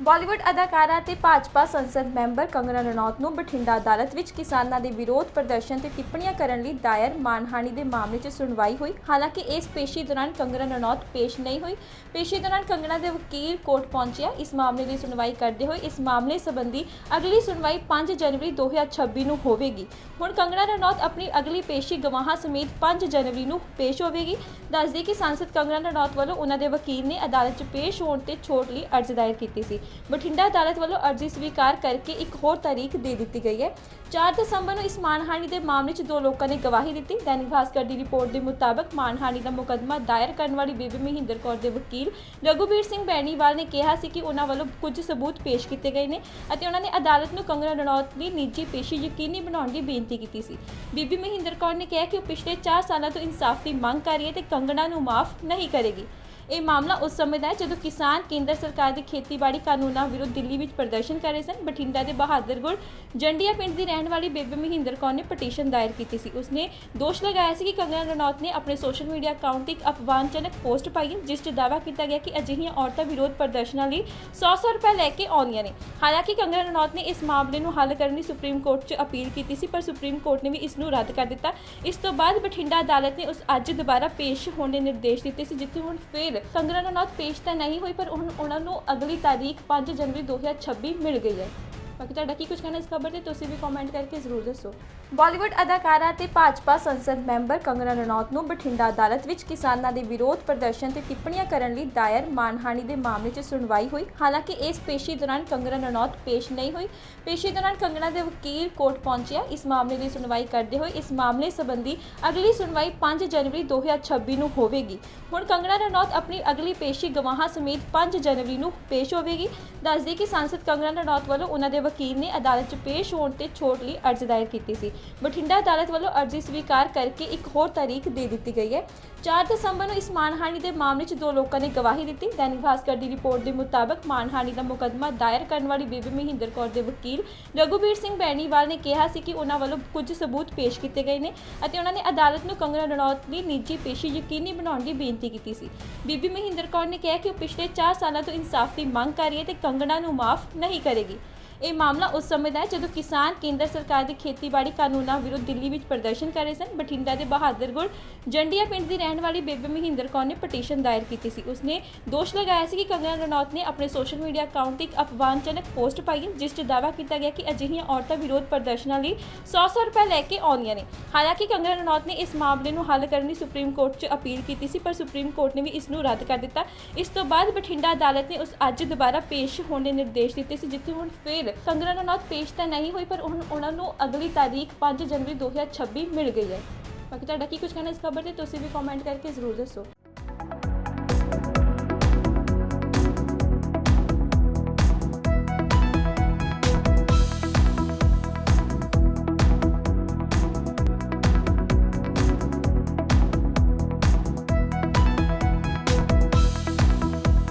ਬਾਲੀਵੁੱਡ ਅਦਾਕਾਰਾ ਤੇ ਭਾਜਪਾ ਸੰਸਦ ਮੈਂਬਰ ਕੰਗਨਾ ਰਣੌਤ ਨੂੰ ਬਠਿੰਡਾ ਅਦਾਲਤ ਵਿੱਚ ਕਿਸਾਨਾਂ ਦੇ ਵਿਰੋਧ ਪ੍ਰਦਰਸ਼ਨ ਤੇ ਟਿੱਪਣੀਆਂ ਕਰਨ ਲਈ ਦਾਇਰ ਮਾਨਹਾਨੀ ਦੇ ਮਾਮਲੇ 'ਚ ਸੁਣਵਾਈ ਹੋਈ। ਹਾਲਾਂਕਿ ਇਸ ਪੇਸ਼ੀ ਦੌਰਾਨ ਕੰਗਨਾ ਰਣੌਤ ਪੇਸ਼ ਨਹੀਂ ਹੋਈ। ਪੇਸ਼ੀ ਦੌਰਾਨ ਕੰਗਨਾ ਦੇ ਵਕੀਲ ਕੋਰਟ ਪਹੁੰਚਿਆ। ਇਸ ਮਾਮਲੇ ਦੀ ਸੁਣਵਾਈ ਕਰਦੇ ਹੋਏ ਇਸ ਮਾਮਲੇ ਸੰਬੰਧੀ ਅਗਲੀ ਸੁਣਵਾਈ 5 ਜਨਵਰੀ 2026 ਨੂੰ ਹੋਵੇਗੀ। ਹੁਣ ਕੰਗਨਾ ਰਣੌਤ ਆਪਣੀ ਅਗਲੀ ਪੇਸ਼ੀ ਗਵਾਹਾਂ ਸਮੇਤ 5 ਜਨਵਰੀ ਨੂੰ ਪੇਸ਼ ਹੋਵੇਗੀ। ਦੱਸਦੇ ਕਿ ਸੰਸਦ ਕੰਗਨਾ ਰਣੌਤ ਵੱਲੋਂ ਉਹਨਾਂ ਦੇ ਵਕੀਲ ਨੇ ਅਦਾਲਤ 'ਚ ਪੇਸ਼ ਹੋਣ ਤੇ ਛੋਟ ਲਈ ਅਰਜ਼ੀ ਦਾਇਰ ਕੀਤੀ ਸੀ। ਬਠਿੰਡਾ ਅਦਾਲਤ ਵੱਲੋਂ ਅਰਜ਼ੀ ਸਵੀਕਾਰ ਕਰਕੇ ਇੱਕ ਹੋਰ ਤਾਰੀਖ ਦੇ ਦਿੱਤੀ ਗਈ ਹੈ। 4 ਦਸੰਬਰ ਨੂੰ ਇਸ ਮਾਨਹਾਨੀ ਦੇ ਮਾਮਲੇ 'ਚ ਦੋ ਲੋਕਾਂ ਨੇ ਗਵਾਹੀ ਦਿੱਤੀ। ਦੈਨਿਕ ਭਾਸਕਰ ਦੀ ਰਿਪੋਰਟ ਦੇ ਮੁਤਾਬਕ ਮਾਨਹਾਨੀ ਦਾ ਮੁਕੱਦਮਾ ਦਾਇਰ ਕਰਨ ਵਾਲੀ ਬੀਬੀ ਮਹਿੰਦਰ ਕੌਰ ਦੇ ਵਕੀਲ ਰਘੁਬੀਰ ਸਿੰਘ ਬੈਣੀਵਾਲ ਨੇ ਕਿਹਾ ਸੀ ਕਿ ਉਹਨਾਂ ਵੱਲੋਂ ਕੁਝ ਸਬੂਤ ਪੇਸ਼ ਕੀਤੇ ਗਏ ਨੇ ਅਤੇ ਉਹਨਾਂ ਨੇ ਅਦਾਲਤ ਨੂੰ ਕੰਗਣਾ ਰਣੌਤ ਦੀ ਨਿੱਜੀ ਪੇਸ਼ੀ ਯਕੀਨੀ ਬਣਾਉਣ ਦੀ ਬੇਨਤੀ ਕੀਤੀ ਸੀ। ਬੀਬੀ ਮਹਿੰਦਰ ਕੌਰ ਨੇ ਕਿਹਾ ਕਿ ਉਹ ਪਿਛਲੇ 4 ਸਾਲਾਂ ਤੋਂ ਇਨਸਾਫ ਦੀ ਮੰਗ ਕਰ ਰਹੀ ਹੈ ਤੇ ਕੰਗਣਾ ਨੂੰ ਮਾਫ ਨਹੀਂ ਕਰੇਗੀ। ਇਹ ਮਾਮਲਾ ਉਸ ਸਮੇਂ ਦਾ ਹੈ ਜਦੋਂ ਕਿਸਾਨ ਕੇਂਦਰ ਸਰਕਾਰ ਦੇ ਖੇਤੀਬਾੜੀ ਕਾਨੂੰਨਾਂ ਵਿਰੁੱਧ ਦਿੱਲੀ ਵਿੱਚ ਪ੍ਰਦਰਸ਼ਨ ਕਰ ਰਹੇ ਸਨ। ਬਠਿੰਡਾ ਦੇ ਬਹਾਦਰਗੁਰ ਜੰਡੀਆ ਪਿੰਡ ਦੀ ਰਹਿਣ ਵਾਲੀ ਬੇਬੇ ਮਹਿੰਦਰ ਕੌਰ ਨੇ ਪਟੀਸ਼ਨ ਦਾਇਰ ਕੀਤੀ ਸੀ। ਉਸਨੇ ਦੋਸ਼ ਲਗਾਇਆ ਸੀ ਕਿ ਕੰਗਨਾ ਰਣੌਤ ਨੇ ਆਪਣੇ ਸੋਸ਼ਲ ਮੀਡੀਆ ਅਕਾਊਂਟ ਤੇ ਇੱਕ ਅਪਮਾਨਜਨਕ ਪੋਸਟ ਪਾਈ ਹੈ, ਜਿਸ 'ਚ ਦਾਅਵਾ ਕੀਤਾ ਗਿਆ ਕਿ ਅਜਿਹੀਆਂ ਔਰਤਾਂ ਵਿਰੋਧ ਪ੍ਰਦਰਸ਼ਨਾਂ ਲਈ 100-100 ਰੁਪਏ ਲੈ ਕੇ ਆਉਂਦੀਆਂ ਨੇ। ਹਾਲਾਂਕਿ ਕੰਗਨਾ ਰਣੌਤ ਨੇ ਇਸ ਮਾਮਲੇ ਨੂੰ ਹੱਲ ਕਰਨ ਲਈ ਸੁਪਰੀਮ ਕੋਰਟ 'ਚ ਅਪੀਲ ਕੀਤੀ ਸੀ, ਪਰ ਸੁਪਰੀਮ ਕੋਰਟ ਨੇ ਵੀ ਇਸ ਨੂੰ ਰੱਦ ਕਰ ਦਿੱਤਾ। ਇਸ ਤੋਂ ਬਾਅਦ ਬਠਿੰਡਾ ਅਦਾਲਤ ਨੇ ਉਸ ਅੱਜ ਦੁਬਾਰਾ ਪੇਸ਼ ਹੋਣ ਦੇ ਨਿਰਦੇਸ਼ ਦਿੱਤੇ ਸੀ, ਜਿੱਥੇ ਹੁਣ ਫਿਰ ਕੰਗਨਾ ਰਣੌਤ ਪੇਸ਼ ਤਾਂ ਨਹੀਂ ਹੋਈ, ਪਰ ਹੁਣ ਉਹਨਾਂ ਨੂੰ ਅਗਲੀ ਤਾਰੀਖ 5 ਜਨਵਰੀ 2026 ਮਿਲ ਗਈ ਹੈ। ਬਾਕੀ ਤੁਹਾਡਾ ਕੀ ਕੁਝ ਕਹਿਣਾ ਇਸ ਖਬਰ ਤੇ ਤੁਸੀਂ ਵੀ ਕਮੈਂਟ ਕਰਕੇ ਜ਼ਰੂਰ ਦੱਸੋ। ਬਾਲੀਵੁੱਡ ਅਦਾਕਾਰਾ ਤੇ ਭਾਜਪਾ ਸੰਸਦ ਮੈਂਬਰ ਕੰਗਨਾ ਰਣੌਤ ਨੂੰ ਬਠਿੰਡਾ ਅਦਾਲਤ ਵਿੱਚ ਕਿਸਾਨਾਂ ਦੇ ਵਿਰੋਧ ਪ੍ਰਦਰਸ਼ਨ ਤੇ ਟਿੱਪਣੀਆਂ ਕਰਨ ਲਈ ਦਾਇਰ ਮਾਨਹਾਨੀ ਦੇ ਮਾਮਲੇ 'ਚ ਸੁਣਵਾਈ ਹੋਈ। ਹਾਲਾਂਕਿ ਇਸ ਪੇਸ਼ੀ ਦੌਰਾਨ ਕੰਗਨਾ ਰਣੌਤ ਪੇਸ਼ ਨਹੀਂ ਹੋਈ। ਪੇਸ਼ੀ ਦੌਰਾਨ ਕੰਗਨਾ ਦੇ ਵਕੀਲ ਕੋਰਟ ਪਹੁੰਚਿਆ। ਇਸ ਮਾਮਲੇ ਦੀ ਸੁਣਵਾਈ ਕਰਦੇ ਹੋਏ ਇਸ ਮਾਮਲੇ ਸੰਬੰਧੀ ਅਗਲੀ ਸੁਣਵਾਈ 5 ਜਨਵਰੀ 2026 ਨੂੰ ਹੋਵੇਗੀ। ਹੁਣ ਕੰਗਨਾ ਰਣੌਤ ਆਪਣੀ ਅਗਲੀ ਪੇਸ਼ੀ ਗਵਾਹਾਂ ਸਮੇਤ 5 ਜਨਵਰੀ ਨੂੰ ਪੇਸ਼ ਹੋਵੇਗੀ। ਦੱਸਦੇ ਕਿ ਸੰਸਦ ਕੰਗਨਾ ਰਣੌਤ ਵੱਲੋਂ ਉਹਨਾਂ ਦੇ ਵਕੀਲ ਨੇ ਅਦਾਲਤ 'ਚ ਪੇਸ਼ ਹੋਣ ਤੇ ਛੋਟ ਲਈ ਅਰਜ਼ੀ ਦਾਇਰ ਕੀਤੀ ਸੀ। ਬਠਿੰਡਾ ਅਦਾਲਤ ਵੱਲੋਂ ਅਰਜ਼ੀ ਸਵੀਕਾਰ ਕਰਕੇ ਇੱਕ ਹੋਰ ਤਾਰੀਖ ਦੇ ਦਿੱਤੀ ਗਈ ਹੈ। 4 ਦਸੰਬਰ ਨੂੰ ਇਸ ਮਾਨਹਾਨੀ ਦੇ ਮਾਮਲੇ 'ਚ ਦੋ ਲੋਕਾਂ ਨੇ ਗਵਾਹੀ ਦਿੱਤੀ। ਦੈਨਿਕ ਭਾਸਕਰ ਦੀ ਰਿਪੋਰਟ ਦੇ ਮੁਤਾਬਕ ਮਾਨਹਾਨੀ ਦਾ ਮੁਕੱਦਮਾ ਦਾਇਰ ਕਰਨ ਵਾਲੀ ਬੀਬੀ ਮਹਿੰਦਰ ਕੌਰ ਦੇ ਵਕੀਲ ਰਘੁਬੀਰ ਸਿੰਘ ਬੈਣੀਵਾਲ ਨੇ ਕਿਹਾ ਸੀ ਕਿ ਉਹਨਾਂ ਵੱਲੋਂ ਕੁਝ ਸਬੂਤ ਪੇਸ਼ ਕੀਤੇ ਗਏ ਨੇ ਅਤੇ ਉਹਨਾਂ ਨੇ ਅਦਾਲਤ ਨੂੰ ਕੰਗਣਾ ਰਣੌਤ ਦੀ ਨਿੱਜੀ ਪੇਸ਼ੀ ਯਕੀਨੀ ਬਣਾਉਣ ਦੀ ਬੇਨਤੀ ਕੀਤੀ ਸੀ। ਬੀਬੀ ਮਹਿੰਦਰ ਕੌਰ ਨੇ ਕਿਹਾ ਕਿ ਉਹ ਪਿਛਲੇ 4 ਸਾਲਾਂ ਤੋਂ ਇਨਸਾਫ ਦੀ ਮੰਗ ਕਰ ਰਹੀ ਹੈ ਤੇ ਕੰਗਣਾ ਨੂੰ ਮਾਫ ਨਹੀਂ ਕਰੇਗੀ। ਇਹ ਮਾਮਲਾ ਉਸ ਸਮੇਂ ਦਾ ਹੈ ਜਦੋਂ ਕਿਸਾਨ ਕੇਂਦਰ ਸਰਕਾਰ ਦੇ ਖੇਤੀਬਾੜੀ ਕਾਨੂੰਨਾਂ ਵਿਰੁੱਧ ਦਿੱਲੀ ਵਿੱਚ ਪ੍ਰਦਰਸ਼ਨ ਕਰ ਰਹੇ ਸਨ। ਬਠਿੰਡਾ ਦੇ ਬਹਾਦਰਗੜ੍ਹ ਜੰਡੀਆ ਪਿੰਡ ਦੀ ਰਹਿਣ ਵਾਲੀ ਬੇਬੇ ਮਹਿੰਦਰ ਕੌਰ ਨੇ ਪਟੀਸ਼ਨ ਦਾਇਰ ਕੀਤੀ ਸੀ। ਉਸਨੇ ਦੋਸ਼ ਲਗਾਇਆ ਸੀ ਕਿ ਕੰਗਨਾ ਰਣੌਤ ਨੇ ਆਪਣੇ ਸੋਸ਼ਲ ਮੀਡੀਆ ਅਕਾਊਂਟ ਤੇ ਇੱਕ ਅਪਮਾਨਜਨਕ ਪੋਸਟ ਪਾਈ ਹੈ, ਜਿਸ 'ਚ ਦਾਅਵਾ ਕੀਤਾ ਗਿਆ ਕਿ ਅਜਿਹੀਆਂ ਔਰਤਾਂ ਵਿਰੋਧ ਪ੍ਰਦਰਸ਼ਨਾਂ ਲਈ 100-100 ਰੁਪਏ ਲੈ ਕੇ ਆਉਂਦੀਆਂ ਨੇ। ਹਾਲਾਂਕਿ ਕੰਗਨਾ ਰਣੌਤ ਨੇ ਇਸ ਮਾਮਲੇ ਨੂੰ ਹੱਲ ਕਰਨ ਲਈ ਸੁਪਰੀਮ ਕੋਰਟ 'ਚ ਅਪੀਲ ਕੀਤੀ ਸੀ, ਪਰ ਸੁਪਰੀਮ ਕੋਰਟ ਨੇ ਵੀ ਇਸ ਨੂੰ ਰੱਦ ਕਰ ਦਿੱਤਾ। ਇਸ ਤੋਂ ਬਾਅਦ ਬਠਿੰਡਾ ਅਦਾਲਤ ਨੇ ਉਸ ਅੱਜ ਦੁਬਾਰਾ ਪੇਸ਼ ਹੋਣ ਦੇ ਨਿਰਦੇਸ਼ ਦਿੱਤੇ ਸੀ, ਜਿੱਥੇ ਹੁਣ ਫਿਰ ਕੰਗਨਾ ਰਣੌਤ ਪੇਸ਼ ਤਾਂ ਨਹੀਂ ਹੋਈ, ਪਰ ਹੁਣ ਉਹਨਾਂ ਨੂੰ ਅਗਲੀ ਤਾਰੀਖ 5 ਜਨਵਰੀ 2026 ਮਿਲ ਗਈ ਹੈ। ਬਾਕੀ ਤੁਹਾਡਾ ਕੀ ਕੁਝ ਕਹਿਣਾ ਇਸ ਖਬਰ ਤੇ, ਤੁਸੀਂ ਵੀ ਕਮੈਂਟ ਕਰਕੇ ਜ਼ਰੂਰ ਦੱਸੋ।